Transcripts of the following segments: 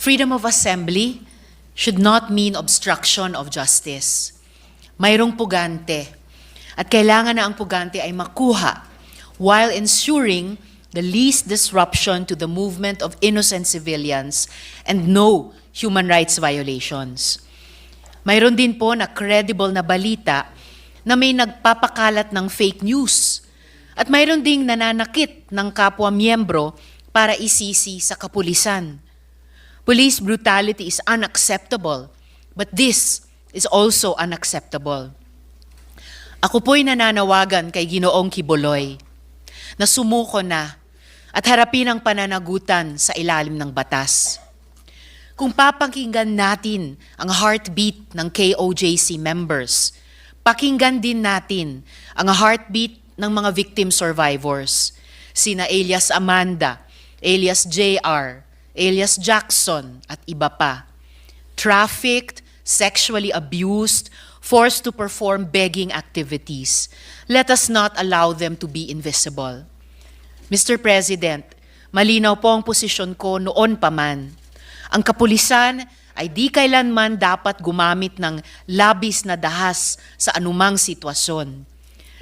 Freedom of assembly should not mean obstruction of justice. Mayroong pugante at kailangan na ang pugante ay makuha while ensuring the least disruption to the movement of innocent civilians and no human rights violations. Mayroon din po na credible na balita na may nagpapakalat ng fake news at mayroon ding nananakit ng kapwa miyembro para isisi sa kapulisan. Police brutality is unacceptable, but this is also unacceptable. Ako po'y nananawagan kay Ginoong Kiboloy na sumuko na at harapin ang pananagutan sa ilalim ng batas. Kung papakinggan natin ang heartbeat ng KOJC members, pakinggan din natin ang heartbeat ng mga victim survivors, sina Elias Amanda, Elias JR, Elias Jackson at iba pa. Trafficked, sexually abused, forced to perform begging activities. Let us not allow them to be invisible. Mr. President, malinaw po ang posisyon ko noon pa man. Ang kapulisan ay di kailanman dapat gumamit ng labis na dahas sa anumang sitwasyon.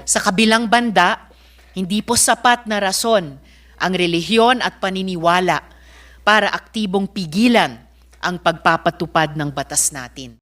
Sa kabilang banda, hindi po sapat na rason ang relihiyon at paniniwala para aktibong pigilan ang pagpapatupad ng batas natin.